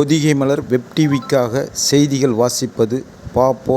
பொதிகை மலர் web டிவிக்காக செய்திகள் வாசிப்பது பாப்போ